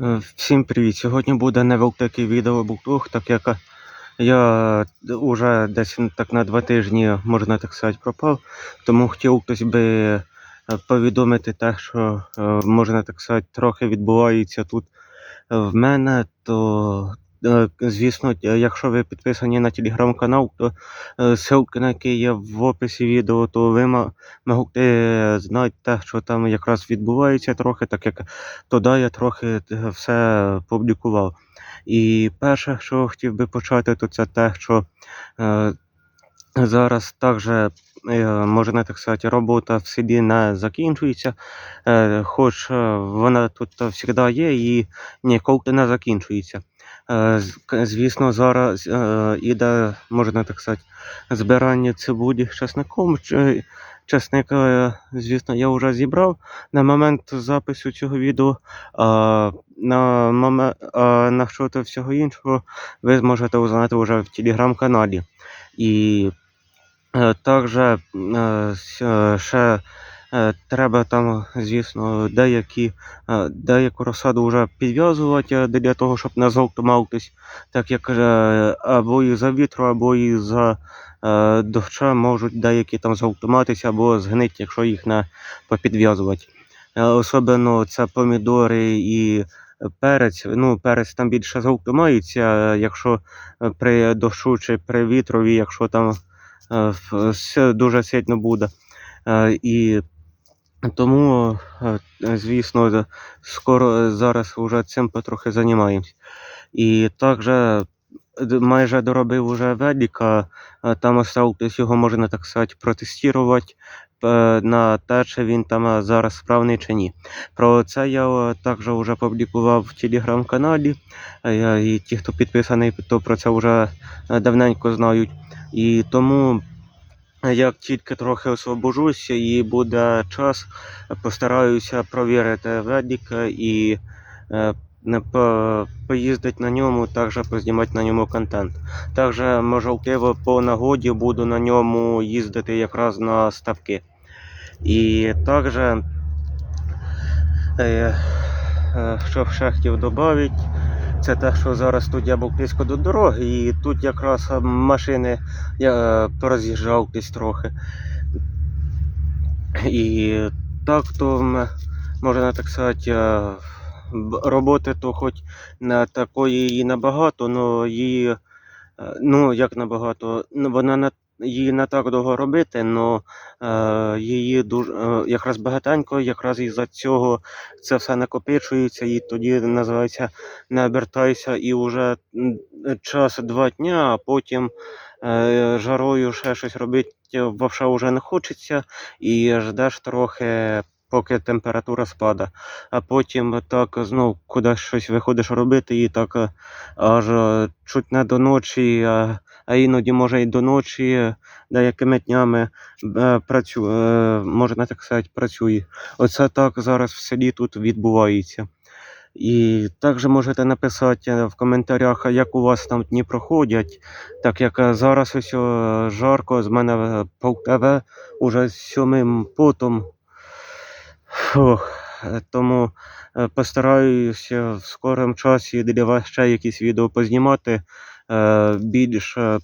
Е, Всім привіт! Сьогодні буде невеликий відеоблог, так як я вже десь так на два тижні, можна так сказати, пропав. Тому хотів хтось би е, повідомити те, що е, можна так сказати, трохи відбувається тут е, в мене, то е, звісно, е, якщо ви підписані на телеграм-канал, то е, ссылка на який є в описі відео, то ви могли знати те, що там якраз відбувається трохи, так як туди я трохи е, все публікував. І перше, що хотів би почати, то це те, що е, зараз також, е, можна так сказати, робота в селі не закінчується, е, хоч е, вона тут завжди є і ніколи не закінчується. Е, Звісно, зараз е, іде, можна так сказати, збирання цибулі з часником. Часник, е, звісно, я вже зібрав на момент запису цього відео. На момент, на що то всього іншого ви зможете узнати вже в телеграм-каналі. І також ще треба там, звісно, деякі, е, деяку розсаду вже підв'язувати е, для того, щоб не зовтомалтись, так як е, або із-за вітру, або із-за е, доща можуть деякі там зовтоматися або згнити, якщо їх не попідв'язувати. Е, Особливо це помідори і перець. Ну, перець там більше зовтомається, якщо е, при дощу чи при вітрові, якщо там е, в- с- дуже сильно буде. Е, І тому, е, звісно, скоро е, зараз вже цим потрохи займаємось. І також е, майже доробив уже велика, е, там осталось його, можна так сказати, протестувати е, на те, чи він там е, зараз справний чи ні. Про це я е, також вже публікував в телеграм-каналі. е, І ті, хто підписаний, то про це вже е, давненько знають. І тому як тільки трохи освобожуся і буде час, постараюся провірити ведік і е, поїздити на ньому, також познімати на ньому контент. Також, можливо, по нагоді буду на ньому їздити якраз на ставки. І також, е, е, що ще хотів додати, це те, що зараз тут я був близько до дороги, і тут якраз машини я е, пороз'їжджав десь трохи. І так то можна так сказати, е, роботи то хоч не такої і набагато, але її, е, ну як набагато, вона не її не так довго робити, але її дуже е, якраз багатенько, якраз із-за цього це все накопичується, і тоді називається не обертайся, і вже час два дня, а потім е, жарою ще щось робити вовша вже не хочеться, і ждеш трохи, поки температура спада. А потім так знов кудись щось виходиш робити, і так е, аж е, чуть не до ночі, а, а іноді може і до ночі е, деякими днями е, працю, е, можна так сказати, працює. Оце так зараз в селі тут відбувається. І також можете написати в коментарях, як у вас там дні проходять, так як зараз ось жарко, з мене полтаве уже з сьомим потом. Фух, тому постараюся в скорому часі для вас ще якісь відео познімати більш е,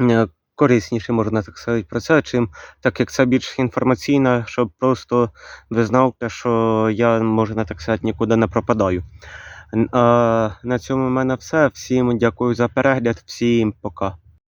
е, корисніше, можна так сказати, про це, чим так як це більш інформаційно, щоб просто ви знали, що я, можна так сказати, нікуди не пропадаю. На цьому в мене все. Всім дякую за перегляд, всім пока.